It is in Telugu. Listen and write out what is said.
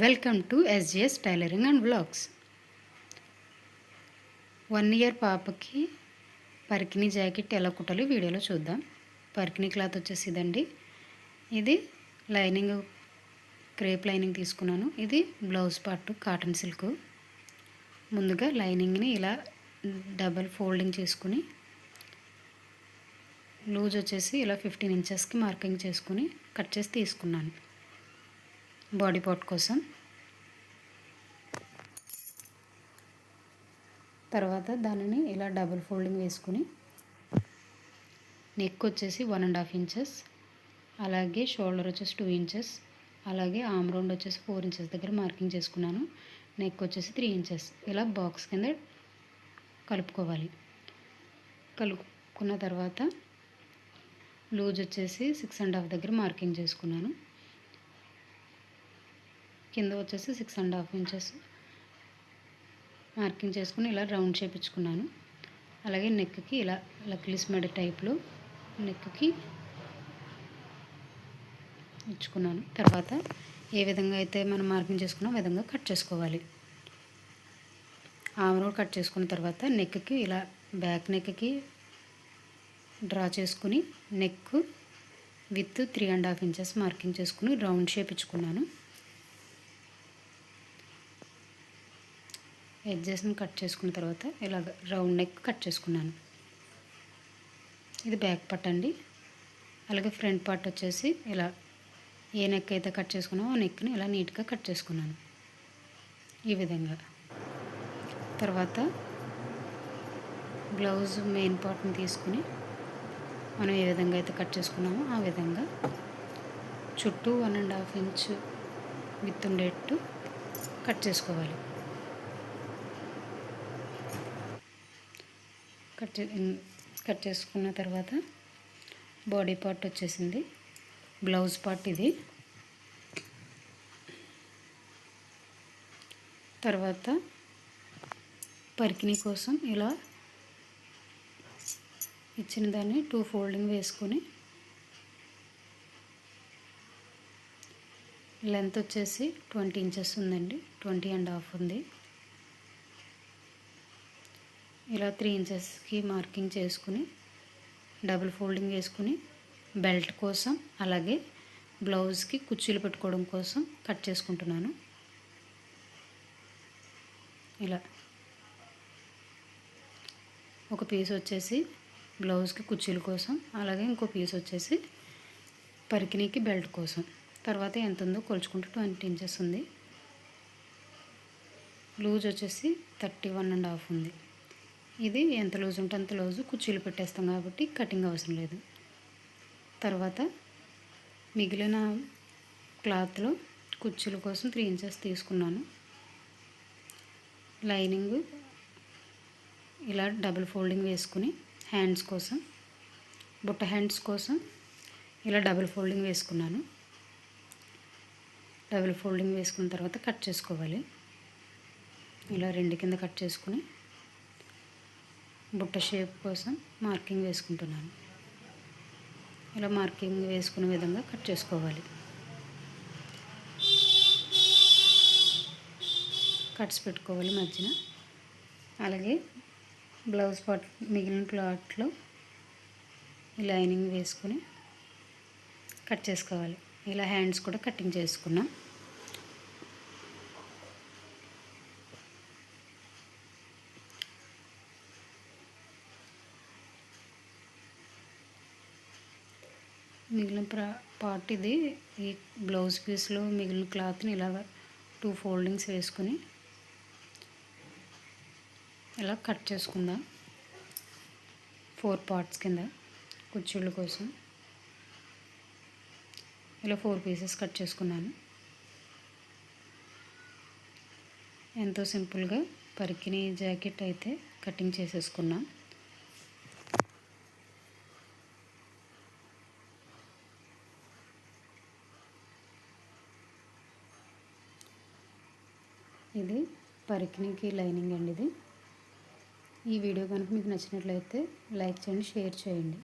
Welcome to SGS tailoring and blogs one year పాపకి పరికిణి జాకెట్ ఎలా కుట్టాలి వీడియోలో చూద్దాం. పరికిణి క్లాత్ వచ్చేసి ఇదండి. ఇది లైనింగ్ క్రేప్ లైనింగ్ తీసుకున్నాను. ఇది బ్లౌజ్ పార్ట్ కాటన్ సిల్క్. ముందుగా లైనింగ్ని ఇలా డబల్ ఫోల్డింగ్ చేసుకుని లూజ్ వచ్చేసి ఇలా ఫిఫ్టీన్ ఇంచెస్కి మార్కింగ్ చేసుకుని కట్ చేసి తీసుకున్నాను. బాడీ పార్ట్ కోసం. తర్వాత దానిని ఇలా డబుల్ ఫోల్డింగ్ వేసుకుని నెక్ వచ్చేసి వన్ అండ్ హాఫ్ ఇంచెస్ అలాగే షోల్డర్ వచ్చేసి టూ ఇంచెస్ అలాగే ఆమ్ రౌండ్ వచ్చేసి ఫోర్ ఇంచెస్ దగ్గర మార్కింగ్ చేసుకున్నాను. నెక్ వచ్చేసి త్రీ ఇంచెస్ ఇలా బాక్స్ కింద కలుపుకోవాలి. కలుపుకున్న తర్వాత లూజ్ వచ్చేసి సిక్స్ అండ్ హాఫ్ దగ్గర మార్కింగ్ చేసుకున్నాను. కింద వచ్చేసి six and half inches marking చేసుకుని ఇలా రౌండ్ చేపించుకున్నాను అలాగే నెక్కి ఇలా లక్లీస్ మెడ టైప్లో నెక్కి ఇచ్చుకున్నాను. తర్వాత ఏ విధంగా అయితే మనం మార్కింగ్ చేసుకున్న విధంగా కట్ చేసుకోవాలి. ఆమెను కట్ చేసుకున్న తర్వాత నెక్కి ఇలా బ్యాక్ నెక్కి డ్రా చేసుకుని neck with three and half inches marking చేసుకుని రౌండ్ షేప్ ఇచ్చుకున్నాను. ఎడ్జెస్ని కట్ చేసుకున్న తర్వాత ఇలా రౌండ్ నెక్ కట్ చేసుకున్నాను. ఇది బ్యాక్ పార్ట్ అండి. అలాగే ఫ్రంట్ పార్ట్ వచ్చేసి ఇలా ఏ నెక్ అయితే కట్ చేసుకున్నామో ఆ నెక్ని ఇలా నీట్గా కట్ చేసుకున్నాను. ఈ విధంగా. తర్వాత బ్లౌజ్ మెయిన్ పార్ట్ని తీసుకుని మనం ఏ విధంగా అయితే కట్ చేసుకున్నామో ఆ విధంగా చుట్టూ one and half inch with ఉండేట్టు కట్ చేసుకోవాలి. కట్ కట్ చేసుకున్న తర్వాత బాడీ పార్ట్ వచ్చేసింది. బ్లౌజ్ పార్ట్ ఇది. తర్వాత పరికిణి కోసం ఇలా ఇచ్చిన దాన్ని టూ ఫోల్డింగ్ వేసుకొని లెంత్ వచ్చేసి ట్వంటీ ఇంచెస్ ఉందండి. ట్వంటీ అండ్ హాఫ్ ఉంది. ఇలా త్రీ ఇంచెస్కి మార్కింగ్ చేసుకుని డబుల్ ఫోల్డింగ్ వేసుకుని బెల్ట్ కోసం అలాగే బ్లౌజ్కి కుర్చీలు పెట్టుకోవడం కోసం కట్ చేసుకుంటున్నాను. ఇలా. ఒక పీస్ వచ్చేసి బ్లౌజ్కి కుర్చీల కోసం అలాగే ఇంకో పీస్ వచ్చేసి పరికినీకి బెల్ట్ కోసం. తర్వాత ఎంత ఉందో కొలుచుకుంటే ట్వంటీ ఇంచెస్ ఉంది. లూజ్ వచ్చేసి థర్టీ వన్ అండ్ హాఫ్ ఉంది. ఇది ఎంత లూజ్ ఉంటే అంత లూజు కుర్చీలు పెట్టేస్తాం కాబట్టి కటింగ్ అవసరం లేదు. తర్వాత మిగిలిన క్లాత్లో కుర్చీల కోసం త్రీ ఇంచెస్ తీసుకున్నాను. లైనింగ్ ఇలా డబుల్ ఫోల్డింగ్ వేసుకుని హ్యాండ్స్ కోసం బుట్ట హ్యాండ్స్ కోసం ఇలా డబుల్ ఫోల్డింగ్ వేసుకున్నాను. డబుల్ ఫోల్డింగ్ వేసుకున్న తర్వాత కట్ చేసుకోవాలి. ఇలా రెండు కింద కట్ చేసుకుని బుట్ట షేప్ కోసం మార్కింగ్ వేసుకుంటున్నాను. ఇలా మార్కింగ్ వేసుకునే విధంగా కట్ చేసుకోవాలి. కట్స్ పెట్టుకోవాలి మధ్యన. అలాగే బ్లౌజ్ పాట్ మిగిలిన క్లాత్లో లైనింగ్ వేసుకొని కట్ చేసుకోవాలి. ఇలా హ్యాండ్స్ కూడా కటింగ్ చేసుకున్నాం. మిగిలిన పార్ట్ ఇది. ఈ బ్లౌజ్ పీస్లో మిగిలిన క్లాత్ని ఇలాగ టూ ఫోల్డింగ్స్ వేసుకొని ఇలా కట్ చేసుకుందాం. ఫోర్ పార్ట్స్ కింద కుర్చీళ్ళ కోసం. ఇలా ఫోర్ పీసెస్ కట్ చేసుకున్నాను. ఎంతో సింపుల్గా పరికిని జాకెట్ అయితే కటింగ్ చేసేసుకున్నాం. ఇది పరికినికి లైనింగ్ అండి ఇది. ఈ వీడియో కనుక మీకు నచ్చినట్లయితే లైక్ చేయండి షేర్ చేయండి.